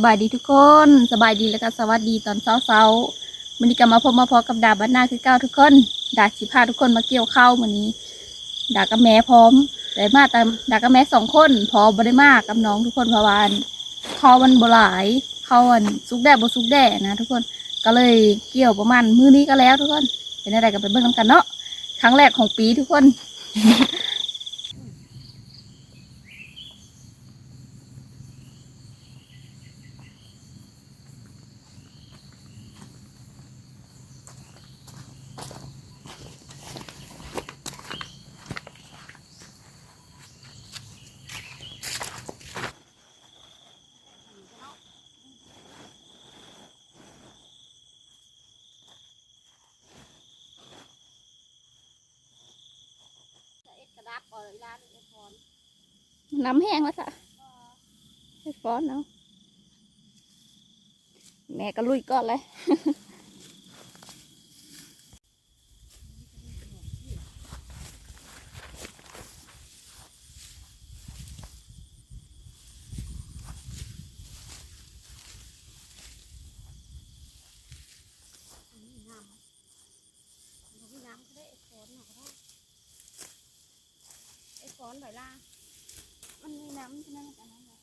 สบายดีทุกคนสบายดีแล้วก็สวัสดีตอนเช้าๆวันนี้ก็มาพบมาพอกับดาบบ้านนาคือเก้าทุกคนดาสิพาทุกคนมาเกี่ยวข้าววันนี้ ดากับแม่พร้อมแต่มาแต่ดากับแม่สองคนพอบได้มากกับน้องทุกคนเพราะวาอันข้าวมันบหลายข้าวอันสุกแด่บ่สุกแด่นะ ทุกคนก็เลยเกี่ยวประมาณมื้อนี้ก็แล้วทุกคน เป็นอะไรกันไปเบิ่งกันเนาะครั้งแรกของปีทุกคน รับก่อร้านไอ้พอนน้ำแห้งแล้วค่ะไอ้ฟอนเนาะแม่ก็ลุยก่อนเลย ไอ้ฟ้อนใบล่ามันมีน้ำใช่ไหมกันนั้นเลย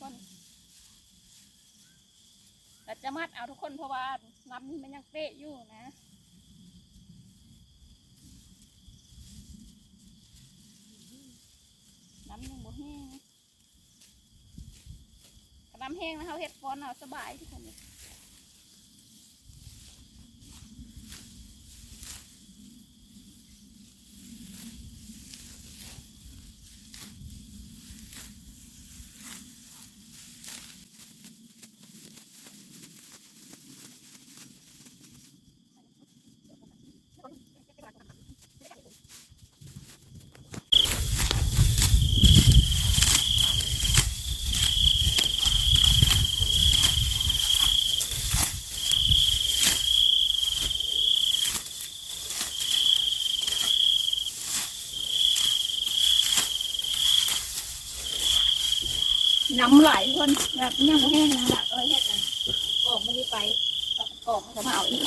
คน จะมัดเอาทุกคนเพราะว่าลำนี้มันยังเป๊ะอยู่นะน้ำยังบ่แห้งน้ำแห้งนะเขาเห็ดฟอนเอาสบายทุกคนเลย น้ำไหลคนแบบยังแห้งนะหลักอะไรเฮ็ดกันออกไม่ได้ไปออกมันก็มาเอาอีก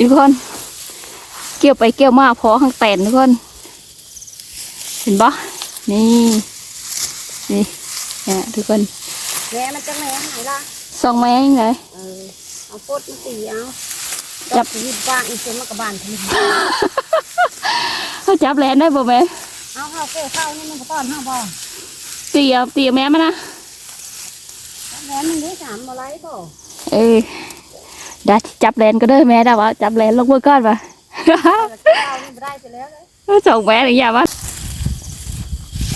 ทุกคน เกี่ยวไปเกี่ยวมาพอข้างแตนทุกคน เห็นปะนี่ นี่เนี่ยทุกคนแม่มันจะแม่ไหนล่ะสองแม่ยังไงเออเอาโพดมาตีเอาจัจับบยีบ้านอีเซนมากระบานทีเขาจับแลนได้บ่แม่เอาเข้าเก้เข้านี่มันก็ป้อนห้าบ่เตียเตียแม่มานะแม่มันได้สามมาไล่บ่เออ ได้จับแลนก็เด้อแม่ได้วะจับแลนลงมือก่อนปะเข้านี่บ่ได้ไปแล้วเลยส่งแม่หรือยังวะ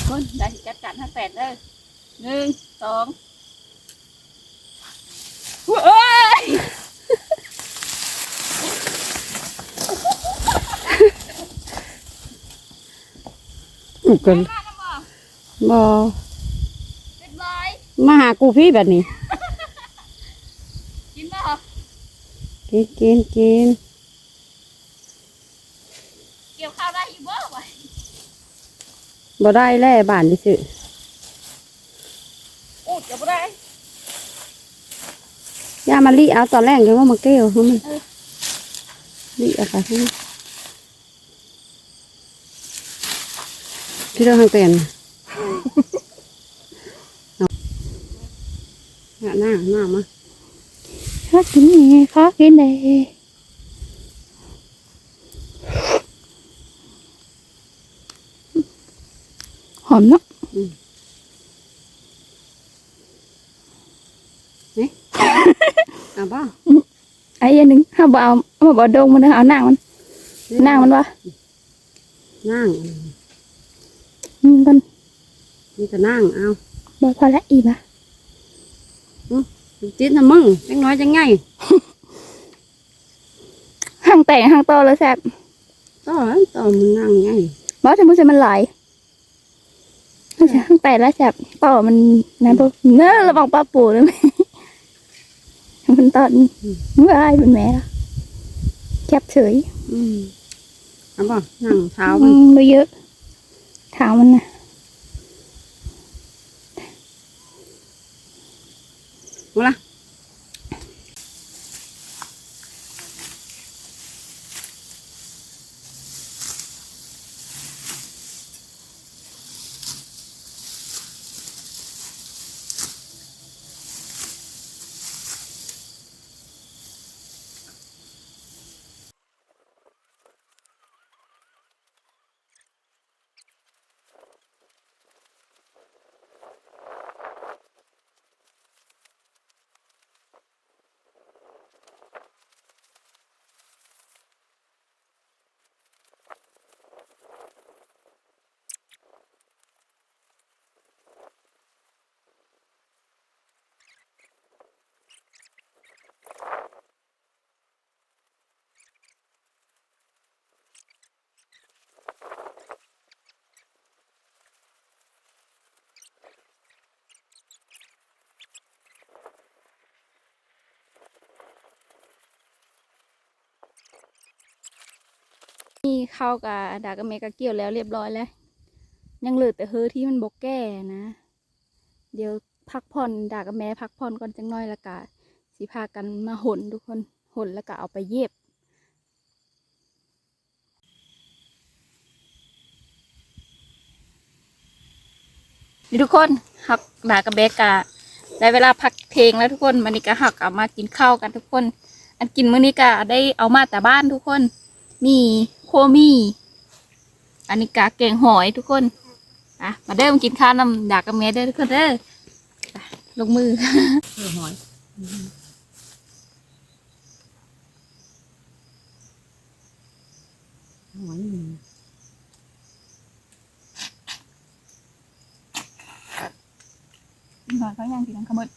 คนได้จัดการทั้งแปดเลยหนึ่งสองเอ้ยอุกกันมาแล้วบ่บ่เรียบร้อยมาหากูพี่แบบนี้ กินบ่ กินกินกินเกี่ยวข้าวได้อยู่บ่วะบ่ได้แล่บ้านนี่สิอูดจะบ่ได้ยามาลีเอาตอนแรกยังว่ามาเกี้ยวมันลีเอาไปให้ที่เราทางเปลี่ยนเอาหน้าหน้ามา ข้ากินนี่ข้ากินได้หอมเนาะเอาบ่ไอ้อันหนึงห้าบ่เอาเอามา บ่ดงมันนะเอานางมันนางมันวะนั่งอืมมันนี่ก็นั่งเอาบ่พอละอีกอะติดนะมึงจังน้อยจังไงห่างแต่งห่างโตแล้วแซ่บต่อต่อมึงนั่งไงบ่จะมันจะมันหลายไม่ใช่ห่างแต่แล้วแซ่บเป่ามันนั่นบ่เน้อระวังปลาปูเลยไหมมันตอนเมื่อไอ้เป็นแม่ละแคบเฉยอืมเอาบ่นั่งเท้าอืมันมไม่เยอะถามมันนะ เอ นี่เข้ากับดากเมกะเกี่ยวแล้วเรียบร้อยแล้ว ยังเหลือแต่เฮอที่มันบกแก่นะ เดี๋ยวพักผ่อนดากแม่พักผ่อนก่อนจังน้อยละกะสิพากันมาหนทุกคนหนแล้วก็เอาไปเย็บนี่ทุกคนหักดากับเบกะได้เวลาพักเพลงแล้วทุกคนมันนี้ก็หักเอามากินข้าวกันทุกคน อันกินมื้อนี้ก็ได้เอามาแต่บ้านทุกคน มีโค มี่อันนี้กาแกงหอยทุกคนอะมาเดิมกินข้าวนำดากับแม่เด้อทุกคนเด้อไปลงมือเออหอยหอยนี่หอยเขาย่างกินขมด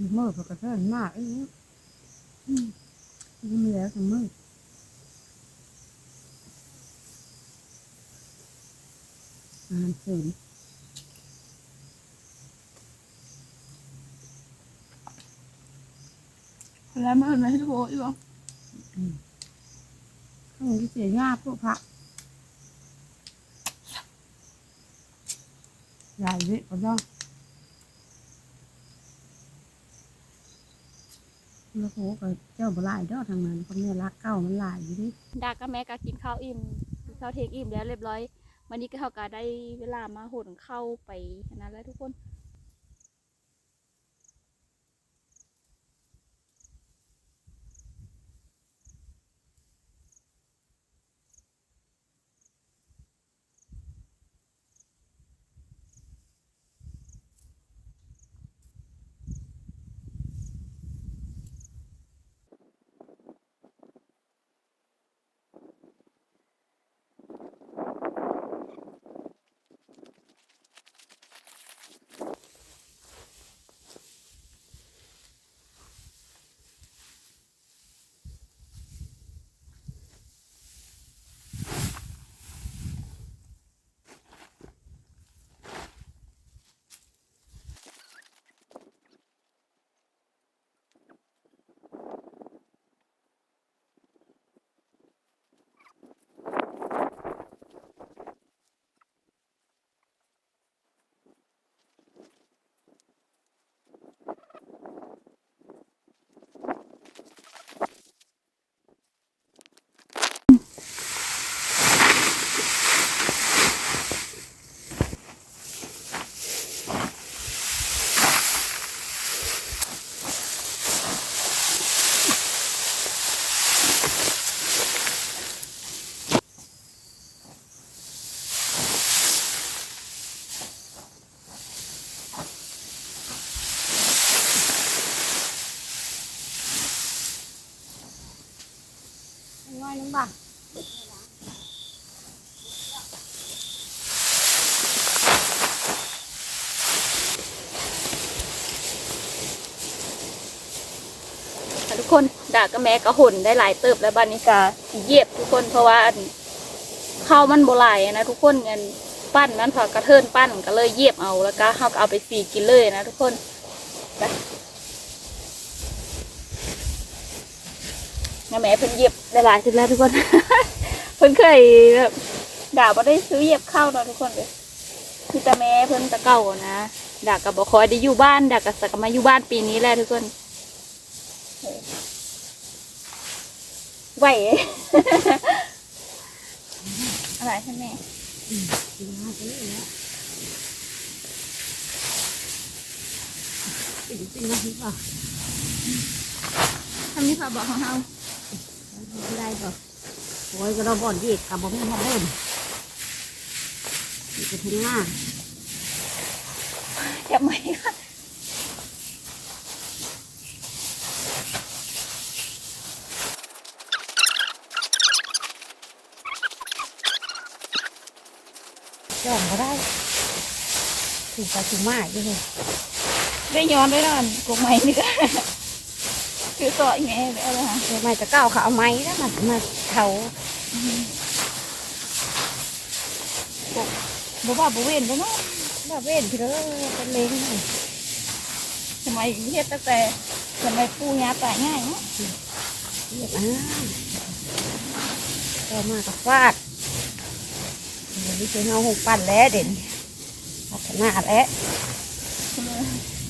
มื อเพอกระเทือนมากเอ้ยอืมนี่มีแล้วทั้งมืออาหารเสริมแล้วมือไหนทุกคนอีกบ่ข้างที่เสียหญ้าพวกพระใหญ่เว้ยก็ต้อง ล้วโหก็เจ้าบหลายดอกทางนั้นคนนี้รักเก้ามันหลายอยู่ดิดากับแม่ก็กินข้าวอิ่มกินข้าวเทกอิ่มแล้วเรียบร้อยวันนี้ก็เขาก็ได้เวลามาหนเข้าไปนนั้นแล้วทุกคน หนึ่าททุกคนด่ากระแม่กระหุนได้หลายเติบแล้วบ้านนี้กาเย็บทุกคนเพราะว่าข้าวมันโบราณนะทุกคนเงินปั้นนั้นพอกระเทินปั้นก็เลยเย็บเอาแล้วก็เขาก็เอาไปสีกินเลยนะทุกคน งั้นแม่เพิ่นเหยียบได้หลายสิแล้วทุกคน เพิ่นเคยแบบด่าบ่ได้ซื้อเหยียบข้าวเนาะทุกคนเลยคือแต่แม่เพิ่นแตะเก่านะด่ากับบ่คอยได้อยู่บ้านด่ากับสักกะมาอยู่บ้านปีนี้แหละทุกคนไหวอะไรใช่ไหมทำนี่ค่ะบอกของเรา ได้บ่โอ้ยก็เราบ่อนเด็กกับบ่มีหอมาเล่นนี่ก็ถึงหน้าแค่ไหมค่ะย่องก็ได้ถูกไปถูกมาอยู่เลยได้ย้อนได้นอนกงไหมนี่ก็ คือต่อยแม่แล้วเลยค่ะเดี๋ยวไม่จะก้าวเขาเอาไม้แล้วมามาเขาบ่ว่าบ่เว้นบ่เนาะแบบเว้นพี่เด้อเป็นเล้งหน่อยทำไมเฮ็ดตั้งแต่ทำไมปูยาตายง่ายเนาะเรียบอ่าต่อมากับฟาดเดี๋ยวนี้เป็นเอาหกปั่นแล้วเด่นพัฒนาแล้ว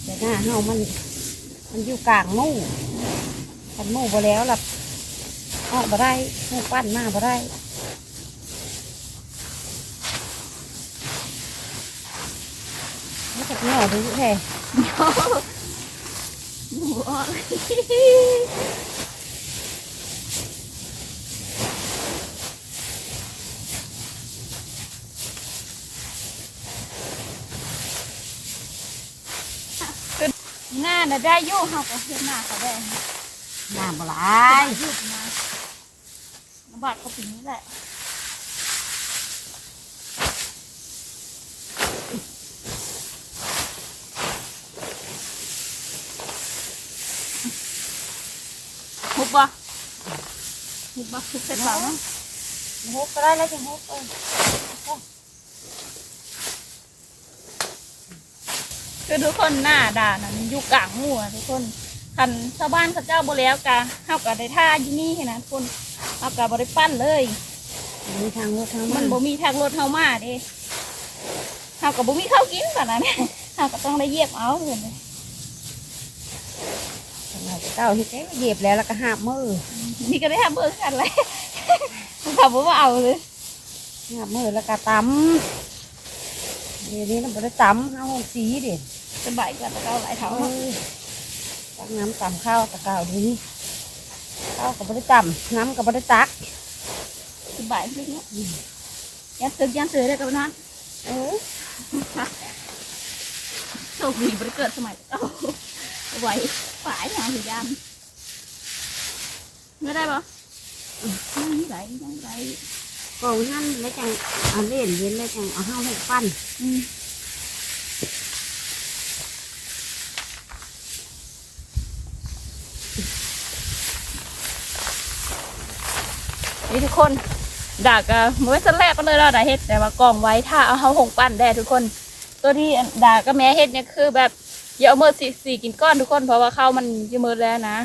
เดี๋ยวหน้าเฮามัน มันอยู่กลางหมู่คันหมู่บ่แล้วหลับออกบ่ได้มู่ปั้นมาบ่ได้ไม่จับเหนียวดูแท้หนูออก หน้าน่ะได้อยู่เฮาก็เฮ็ดหน้าเขาได้หน้าบ่หลาไอ้ยหยุดนะลำบากเขาปีนี้แหละหุบบ่หุบบ่หุบเสร็จแล้วเนะฮกก็ได้แล้วจะฮกเออ คือทุกคนหน้าด่านะมันอยู่กลางหมู่อะทุกคนคันชาวบ้านเขาเจ้าบ่แล้วกะเฮาก็ได้ท่าอยู่นี่นะทุกคนเฮาก็บ่ได้ปั้นเลยมีทางรถทางมัมันนบ่มีทางรถเฮามาเด้เฮาก็บ่มีข้าวกินแบบนั้นเฮาก็ต้องได้เหยียบเอาเพิ่นเลยเก้าที่เจ๊เหยียบแล้วแล้วก็หาบมือนี่ก็ได้ทำเบิ่งกันเลยทำบ่ว่าเอาเลยหาบมือแล้วก็ตำเดี๋ยวนี้เราบ่ได้ตำเอาหงสีเด็ด สบายกว่าแต่เก่าหลายเท่าเอาตักน้ำตำข้าวตะเก่าดีนี่ข้าวกับบ่ได้ตำน้ำกับบ่ได้ตักสบายจริงเนาะยันตึกยันเสือได้กับนั้นเออโชคดีบ่ได้เกิดสมัยเก่าไหวฝ่ายทางสิยามไม่ได้ปะยังไหลยังไหลก็นั่นแล้วจังเอาเล่นเย็นแล้วจังเอาห้าหกปั้น นี่ทุกคนดากอะมือสแรกก็เลยเราดักเฮ็ดแต่ว่ากองไว้ถ้าเอาเขาหงปั้นได้ทุกคน ตัวที่ดากับแม่เฮ็ดเนี่ยคือแบบอย่าเอามือสีสีกินก้อนทุกคนเพราะว่าข้าวมันจะมือแล้วนะ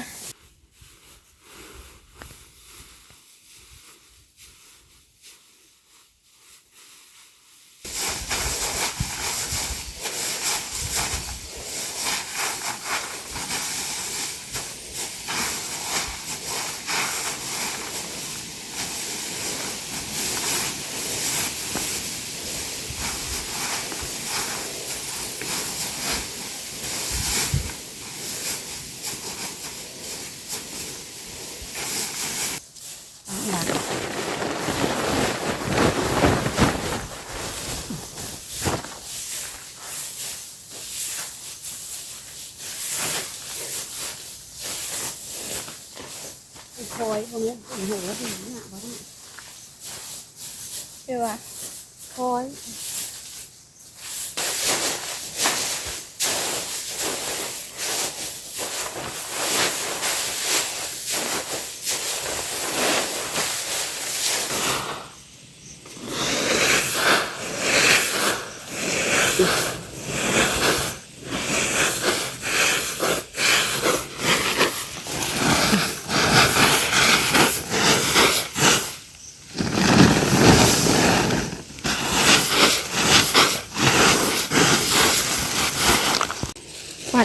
ตรงนี้โอ้โหดีนะบ่ได้ ใช่ป่ะ คอย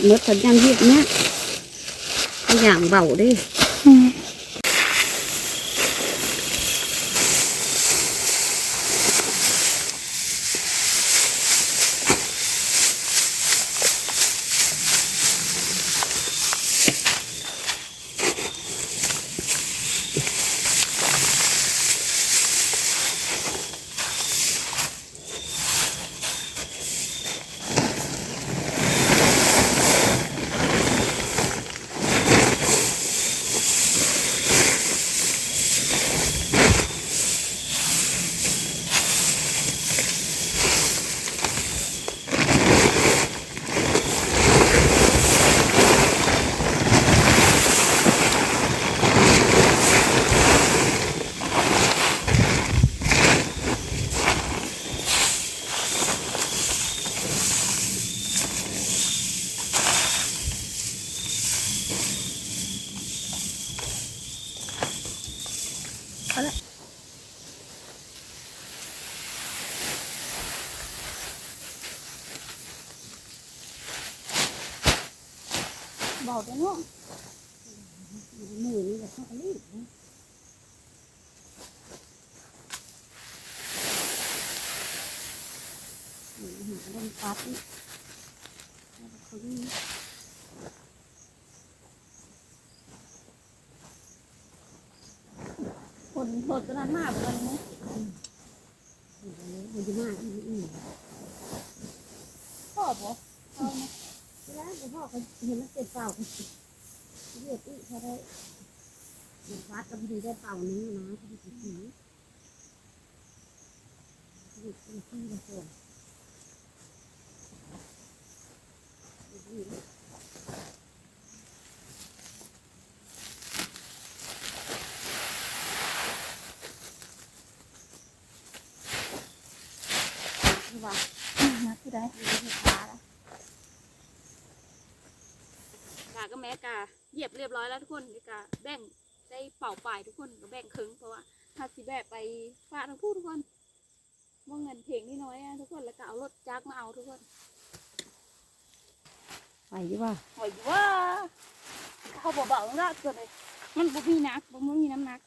ฟาดมดสัญญาณเรียกเนี้ยตัวอย่างเบาเดิ มือหาเล่นปัดนี่แล้วเขารีบฝนฝนตอนนั้นมากวันนี้มันจะมากอีกอีกพ่อบอกแล้วพ่อก็เห็นมันเจ็บเปล่าเรียกอีกเขาได้เด็กวัดก็พอดีได้เป่านี้นะพอดีสีเด็กเป็นที่ละส่วนคือ ว่านะคือได้ไม่ขาแล้วกาก็แม้กาเหยียบเรียบร้อยแล้วทุกคนกาแบ่งได้เป่าปลายทุกคนก็แบ่งครึ่งเพราะว่าถ้าสิแบบไปฝากทั้งคู่ทุกคนว่าเงินเพลงนี่น้อยอะทุกคนแล้วก็เอารถจักรมาเอาทุกคน ไปยี่ว่าหอยว่าเขาบอกเบาๆแล้วเกิดเลยมันบ่มีนักบ่มีน้ำหนัก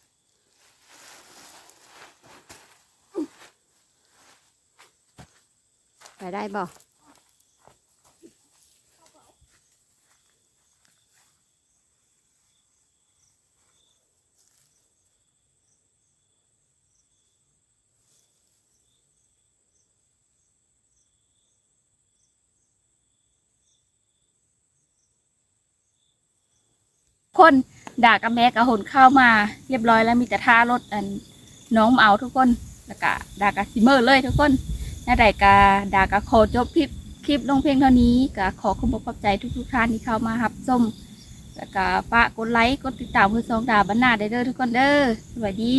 ไปได้บ่ คนด่ากับแม่กับหนเข้ามา เรียบร้อยแล้วมีแต่ท่ารถอันน้องเอาทุกคนแล้วก็ด่ากับซิเมอร์เลยทุกคนน่าใดกาด่ากับโคจบคลิปคลิปลงเพียงเท่านี้ก็ขอขอบคุณขอบใจทุกทุกๆท่านที่เข้ามารับชมแล้วก็ฝากกดไลค์กดติดตามเพื่อสองดาบรรณาได้เด้อทุกคนเด้อสวัสดี